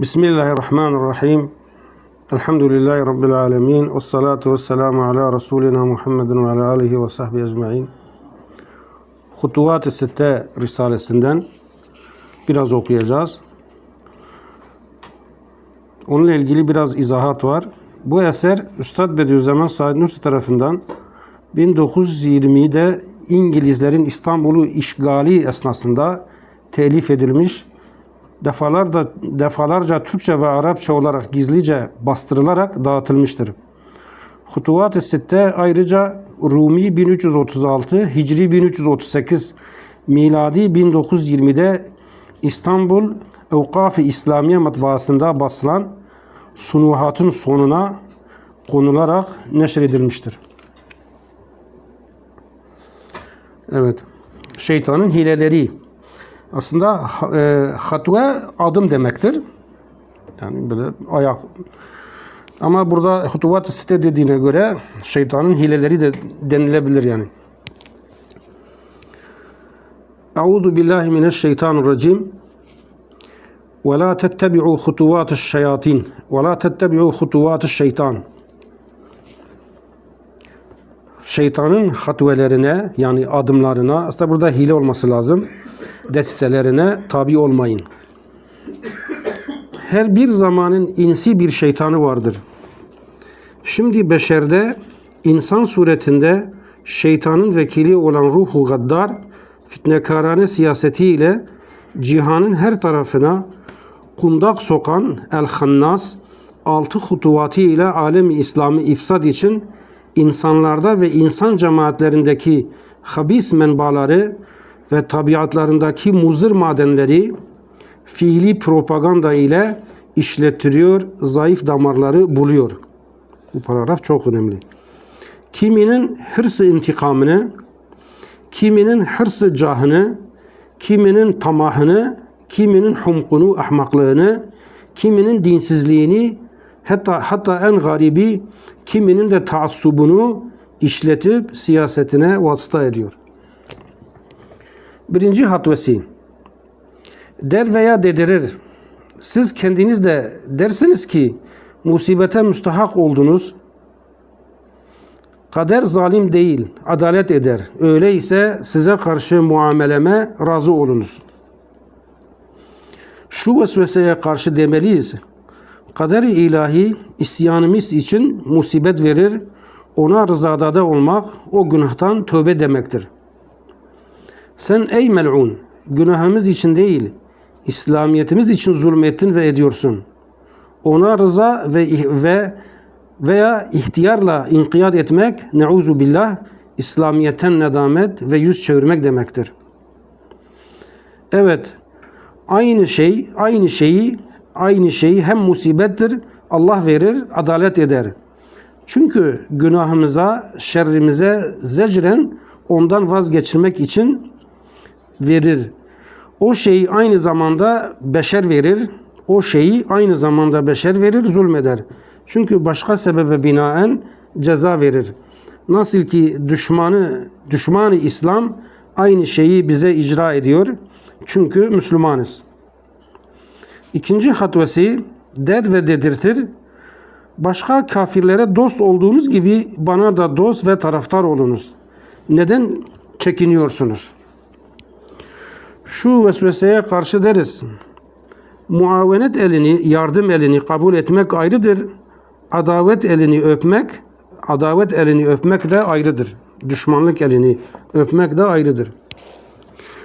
Bismillahirrahmanirrahim. Elhamdülillahi Rabbil alemin. Ve salatu ve selamu ala Resulina Muhammedin ve ala alihi ve sahbihi ecma'in. Hutuvat-ı Sitte Risalesinden biraz okuyacağız. Onunla ilgili biraz izahat var. Bu eser Üstad Bediüzzaman Said Nursi tarafından 1920'de İngilizlerin İstanbul'u işgali esnasında telif edilmiş defalarca, defalarca Türkçe ve Arapça olarak gizlice bastırılarak dağıtılmıştır. Hutuvat-ı Sitte ayrıca Rumi 1336, Hicri 1338, Miladi 1920'de İstanbul Evkaf-ı İslamiye matbaasında basılan sunuhatın sonuna konularak neşredilmiştir. Evet. Şeytanın hileleri. Aslında e, hatve adım demektir. Yani böyle ayak. Ama burada hutuvat site dediğine göre şeytanın hileleri de denilebilir yani. Euzu billahi mineşşeytanirracim. Ve la tettebi'u hutuvatış şeyatin ve la tettebi'u hutuvatış şeytan. Şeytanın hatvelerine yani adımlarına aslında burada hile olması lazım. Desiselerine tabi olmayın. Her bir zamanın insi bir şeytanı vardır. Şimdi beşerde insan suretinde şeytanın vekili olan ruhu gaddar fitnekarane siyasetiyle cihanın her tarafına kundak sokan el-hannas altı hutuvatı ile alemi İslam'ı ifsad için insanlarda ve insan cemaatlerindeki habis menbaları ve tabiatlarındaki muzır madenleri fiili propaganda ile işlettiriyor, zayıf damarları buluyor. Bu paragraf çok önemli. Kiminin hırsı intikamını, kiminin hırsı cahını, kiminin tamahını, kiminin humkunu, ahmaklığını, kiminin dinsizliğini, hatta hatta en garibi kiminin de taassubunu işletip siyasetine vasıta ediyor. Birinci hatvesi der veya dedirir. Siz kendiniz de dersiniz ki musibete müstahak oldunuz. Kader zalim değil, adalet eder. Öyleyse size karşı muameleme razı olunuz. Şu vesveseye karşı demeliyiz. Kader-i ilahi isyanımız için musibet verir. Ona rızada da olmak o günahtan tövbe demektir. Sen ey mel'un günahımız için değil, İslamiyetimiz için zulmettin ve ediyorsun. Ona rıza ve ve veya ihtiyarla inkiyat etmek neuzu billah İslamiyetten nedamet ve yüz çevirmek demektir. Evet, aynı şey, aynı şeyi, aynı şeyi hem musibettir, Allah verir, adalet eder. Çünkü günahımıza, şerrimize zecren ondan vazgeçirmek için verir. O şeyi aynı zamanda beşer verir. O şeyi aynı zamanda beşer verir, zulmeder. Çünkü başka sebebe binaen ceza verir. Nasıl ki düşmanı, düşmanı İslam aynı şeyi bize icra ediyor. Çünkü Müslümanız. İkinci hatvesi der ve dedirtir. Başka kafirlere dost olduğunuz gibi bana da dost ve taraftar olunuz. Neden çekiniyorsunuz? Şu vesveseye karşı deriz. Muavenet elini, yardım elini kabul etmek ayrıdır. Adavet elini öpmek, adavet elini öpmek de ayrıdır. Düşmanlık elini öpmek de ayrıdır.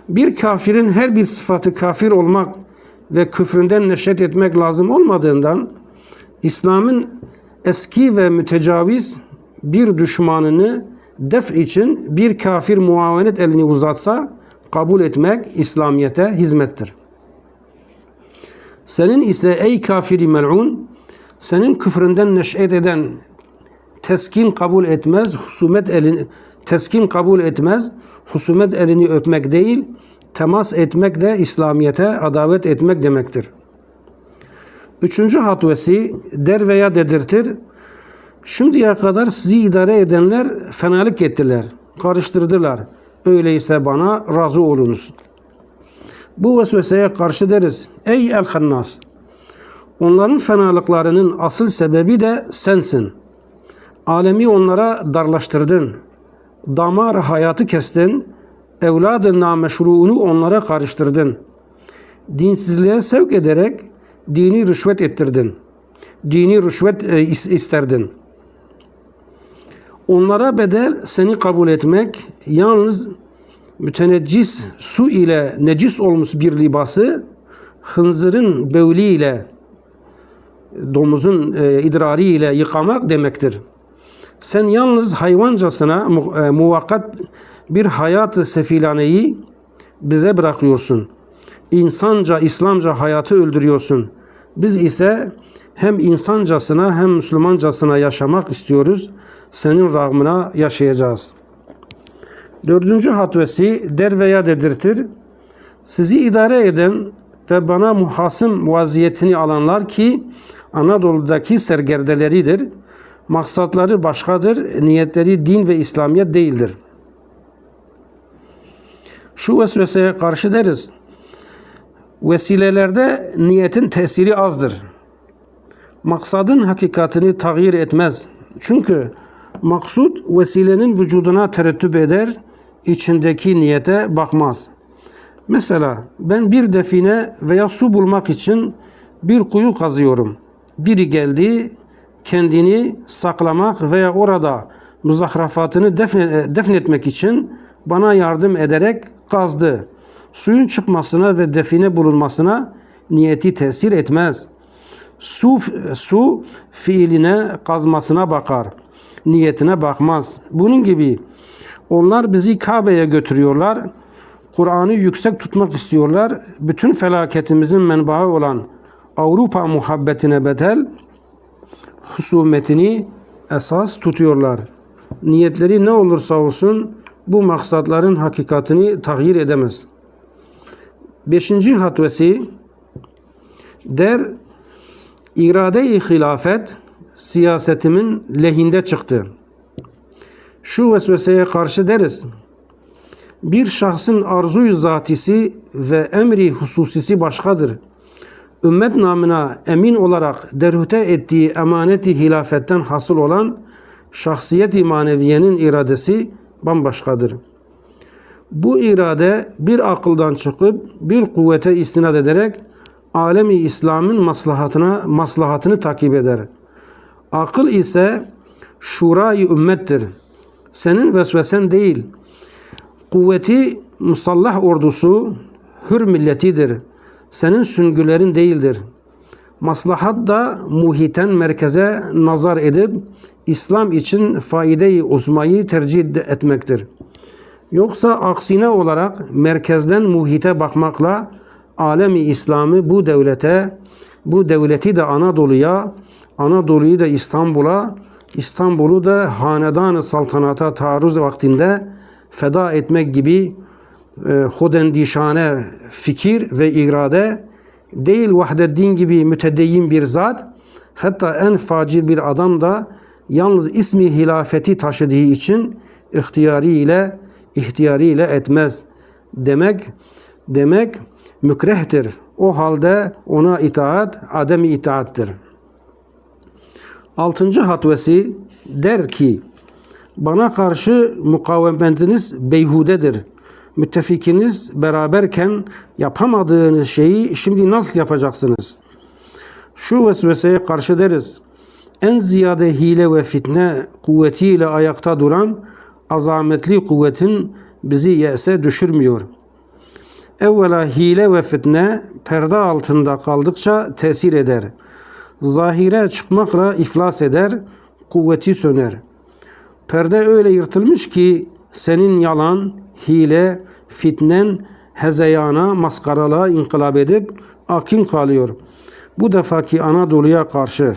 Bir kafirin her bir sıfatı kafir olmak ve küfründen neşet etmek lazım olmadığından İslam'ın eski ve mütecaviz bir düşmanını def için bir kafir muavenet elini uzatsa kabul etmek İslamiyete hizmettir. Senin ise ey kafiri mel'un senin küfründen neşet eden teskin kabul etmez, husumet elini teskin kabul etmez, husumet elini öpmek değil, temas etmek de İslamiyete adavet etmek demektir. Üçüncü hatvesi der veya dedirtir. Şimdiye kadar sizi idare edenler fenalık ettiler, karıştırdılar. Öyleyse bana razı olunuz. Bu vesveseye karşı deriz. Ey el-hannas! Onların fenalıklarının asıl sebebi de sensin. Alemi onlara darlaştırdın. Damar hayatı kestin. Evladı nameşruunu onlara karıştırdın. Dinsizliğe sevk ederek dini rüşvet ettirdin. Dini rüşvet e, is- isterdin. Onlara bedel seni kabul etmek yalnız müteneccis su ile necis olmuş bir libası hınzırın bevli ile domuzun e, idrarı ile yıkamak demektir. Sen yalnız hayvancasına e, muvakkat bir hayatı sefilaneyi bize bırakıyorsun. İnsanca, İslamca hayatı öldürüyorsun. Biz ise hem insancasına hem Müslümancasına yaşamak istiyoruz. Senin rağmına yaşayacağız. Dördüncü hatvesi der veya dedirtir. Sizi idare eden ve bana muhasım vaziyetini alanlar ki Anadolu'daki sergerdeleridir. Maksatları başkadır, niyetleri din ve İslamiyet değildir. Şu vesveseye karşı deriz. Vesilelerde niyetin tesiri azdır. Maksadın hakikatini tağyir etmez. Çünkü maksud vesilenin vücuduna terettüp eder, içindeki niyete bakmaz. Mesela ben bir define veya su bulmak için bir kuyu kazıyorum. Biri geldi kendini saklamak veya orada muzahrafatını defne, defnetmek için bana yardım ederek kazdı. Suyun çıkmasına ve define bulunmasına niyeti tesir etmez. Su, su fiiline kazmasına bakar. Niyetine bakmaz. Bunun gibi onlar bizi Kabe'ye götürüyorlar. Kur'an'ı yüksek tutmak istiyorlar. Bütün felaketimizin menbaı olan Avrupa muhabbetine bedel husumetini esas tutuyorlar. Niyetleri ne olursa olsun bu maksatların hakikatini tahyir edemez. Beşinci hatvesi der irade-i hilafet siyasetimin lehinde çıktı. Şu vesveseye karşı deriz. Bir şahsın arzuyu zatisi ve emri hususisi başkadır. Ümmet namına emin olarak derhute ettiği emaneti hilafetten hasıl olan şahsiyet-i maneviyenin iradesi bambaşkadır. Bu irade bir akıldan çıkıp bir kuvvete istinad ederek alemi İslam'ın maslahatına maslahatını takip eder. Akıl ise şurayı ümmettir. Senin vesvesen değil. Kuvveti musallah ordusu hür milletidir. Senin süngülerin değildir. Maslahat da muhiten merkeze nazar edip İslam için faideyi uzmayı tercih etmektir. Yoksa aksine olarak merkezden muhite bakmakla alemi İslam'ı bu devlete, bu devleti de Anadolu'ya, Anadolu'yu da İstanbul'a, İstanbul'u da hanedan-ı saltanata taarruz vaktinde feda etmek gibi e, hodendişane fikir ve irade değil Vahdeddin gibi mütedeyyin bir zat hatta en facir bir adam da yalnız ismi hilafeti taşıdığı için ihtiyari ile ihtiyari ile etmez demek demek mükrehtir. O halde ona itaat ademi itaattir. Altıncı hatvesi der ki bana karşı mukavemetiniz beyhudedir. Müttefikiniz beraberken yapamadığınız şeyi şimdi nasıl yapacaksınız? Şu vesveseye karşı deriz. En ziyade hile ve fitne kuvvetiyle ayakta duran azametli kuvvetin bizi yese düşürmüyor. Evvela hile ve fitne perde altında kaldıkça tesir eder. Zahire çıkmakla iflas eder, kuvveti söner. Perde öyle yırtılmış ki senin yalan, hile, fitnen hezeyana, maskaralığa inkılap edip akin kalıyor. Bu defaki Anadolu'ya karşı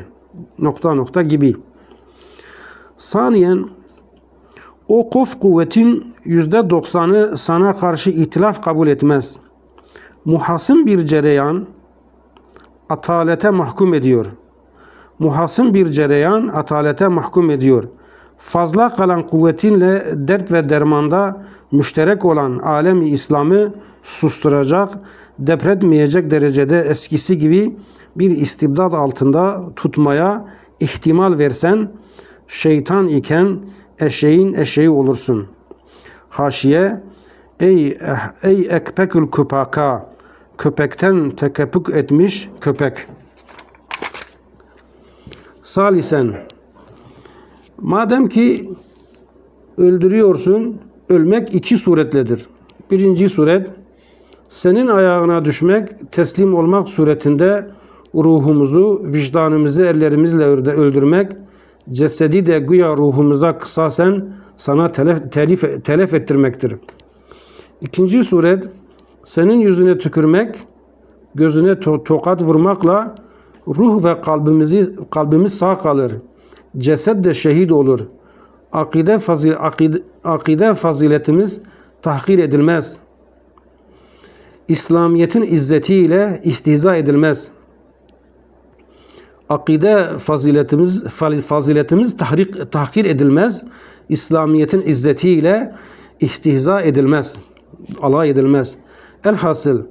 nokta nokta gibi. Saniyen o kof kuvvetin yüzde doksanı sana karşı itilaf kabul etmez. Muhasım bir cereyan atalete mahkum ediyor. Muhasım bir cereyan atalete mahkum ediyor. Fazla kalan kuvvetinle dert ve dermanda müşterek olan alemi İslam'ı susturacak, depretmeyecek derecede eskisi gibi bir istibdat altında tutmaya ihtimal versen şeytan iken eşeğin eşeği olursun. Haşiye ey ey ekpekül kupaka köpekten tekepük etmiş köpek. Salisen madem ki öldürüyorsun ölmek iki suretledir. Birinci suret senin ayağına düşmek, teslim olmak suretinde ruhumuzu, vicdanımızı ellerimizle öldürmek, cesedi de güya ruhumuza kısasen sana telef, telif, telef ettirmektir. İkinci suret, senin yüzüne tükürmek, gözüne to- tokat vurmakla ruh ve kalbimizi kalbimiz sağ kalır. Ceset de şehit olur. Akide, fazil, akide, akide faziletimiz tahkir edilmez. İslamiyet'in izzetiyle istihza edilmez. Akide faziletimiz faziletimiz tahrik, tahkir edilmez. İslamiyet'in izzetiyle istihza edilmez. Alay edilmez. Elhasıl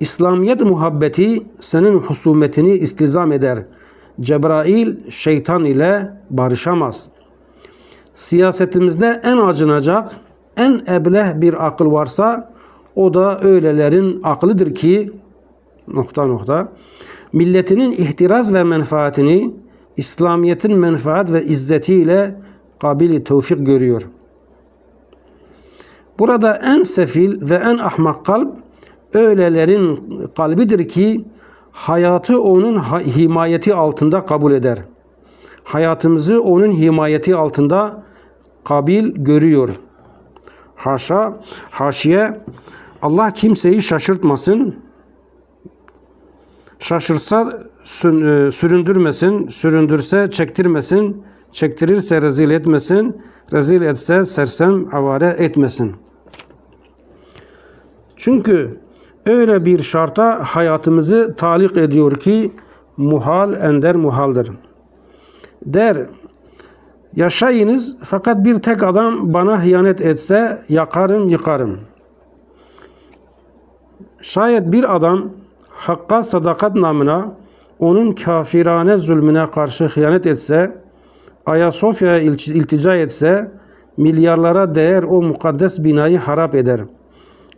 İslamiyet muhabbeti senin husumetini istizam eder. Cebrail şeytan ile barışamaz. Siyasetimizde en acınacak, en ebleh bir akıl varsa o da öylelerin aklıdır ki nokta nokta milletinin ihtiraz ve menfaatini İslamiyet'in menfaat ve izzetiyle kabili tevfik görüyor. Burada en sefil ve en ahmak kalp öylelerin kalbidir ki hayatı onun himayeti altında kabul eder. Hayatımızı onun himayeti altında kabil görüyor. Haşa, haşiye Allah kimseyi şaşırtmasın. Şaşırsa süründürmesin, süründürse çektirmesin, çektirirse rezil etmesin, rezil etse sersem avare etmesin. Çünkü öyle bir şarta hayatımızı talik ediyor ki muhal ender muhaldır. Der, yaşayınız fakat bir tek adam bana hıyanet etse yakarım yıkarım. Şayet bir adam hakka sadakat namına onun kafirane zulmüne karşı hıyanet etse, Ayasofya'ya iltica etse, milyarlara değer o mukaddes binayı harap eder.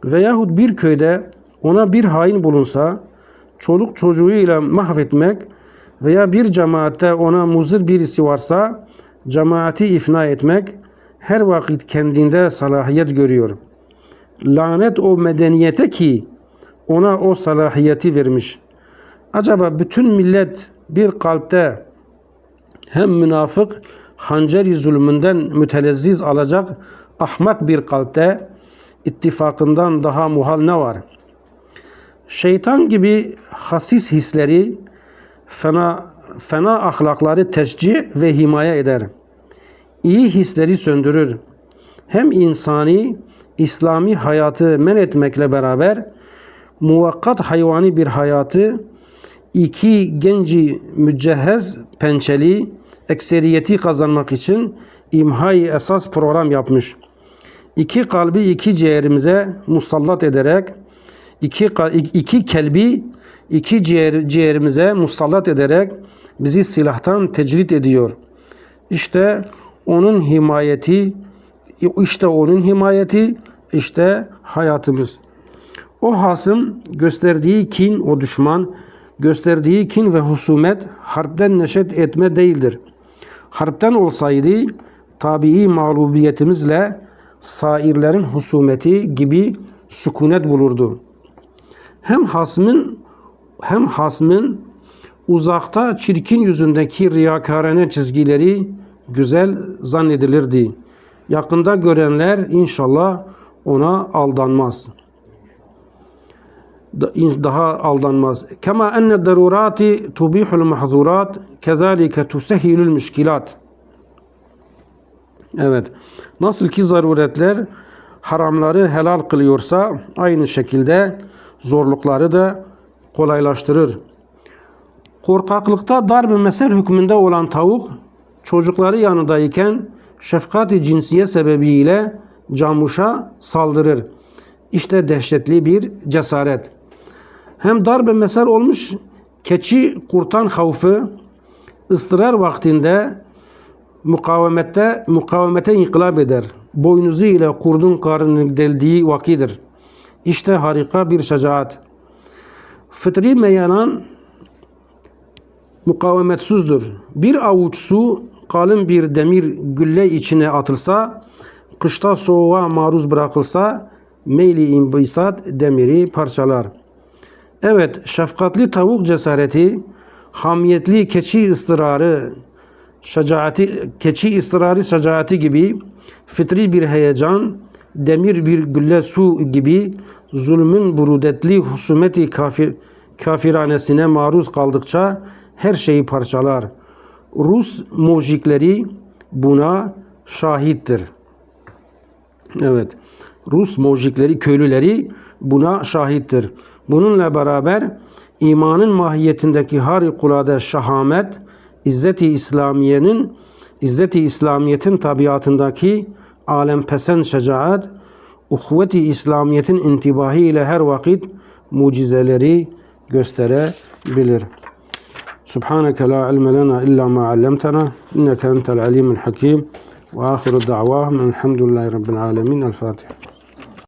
Veyahut bir köyde ona bir hain bulunsa, çoluk çocuğuyla mahvetmek veya bir cemaatte ona muzır birisi varsa, cemaati ifna etmek her vakit kendinde salahiyet görüyor. Lanet o medeniyete ki ona o salahiyeti vermiş. Acaba bütün millet bir kalpte hem münafık hanceri zulmünden mütelezziz alacak ahmak bir kalpte ittifakından daha muhal ne var? Şeytan gibi hasis hisleri, fena, fena ahlakları teşcih ve himaye eder. İyi hisleri söndürür. Hem insani, İslami hayatı men etmekle beraber muvakkat hayvani bir hayatı iki genci mücehhez pençeli ekseriyeti kazanmak için imhai esas program yapmış. İki kalbi iki ciğerimize musallat ederek iki, iki kelbi iki ciğer, ciğerimize musallat ederek bizi silahtan tecrit ediyor. İşte onun himayeti, işte onun himayeti, işte hayatımız. O hasım gösterdiği kin, o düşman gösterdiği kin ve husumet harpten neşet etme değildir. Harpten olsaydı tabii mağlubiyetimizle sairlerin husumeti gibi sükunet bulurdu. Hem hasmın hem hasmın uzakta çirkin yüzündeki riyakarane çizgileri güzel zannedilirdi. Yakında görenler inşallah ona aldanmaz. Daha aldanmaz. Kema enne darurati tubihul mahzurat kezalike tusehhilul müşkilat. Evet. Nasıl ki zaruretler haramları helal kılıyorsa aynı şekilde zorlukları da kolaylaştırır. Korkaklıkta dar bir mesel hükmünde olan tavuk çocukları yanındayken şefkati cinsiye sebebiyle camuşa saldırır. İşte dehşetli bir cesaret. Hem dar bir mesel olmuş keçi kurtan havfı ıstırar vaktinde mukavemette mukavemete inkılap eder. Boynuzu ile kurdun karnını deldiği vakidir. İşte harika bir şecaat. Fıtri meyanan mukavemetsizdir. Bir avuç su kalın bir demir gülle içine atılsa, kışta soğuğa maruz bırakılsa, meyli imbisat demiri parçalar. Evet, şefkatli tavuk cesareti, hamiyetli keçi ısrarı, şecaati, keçi ısrarı şecaati gibi, fitri bir heyecan, demir bir gülle su gibi, zulmün burudetli husumeti kafir, kafiranesine maruz kaldıkça her şeyi parçalar. Rus mojikleri buna şahittir. Evet. Rus mucikleri, köylüleri buna şahittir. Bununla beraber imanın mahiyetindeki harikulade şahamet, İzzeti İslamiye'nin, İzzeti İslamiyet'in tabiatındaki alempesen şecaat, uhveti İslamiyet'in intibahi ile her vakit mucizeleri gösterebilir. Subhaneke la ilme lena illa ma allamtana inneke entel alimul hakim ve ahiru da'vahum elhamdülillahi rabbil alemin. El Fatiha.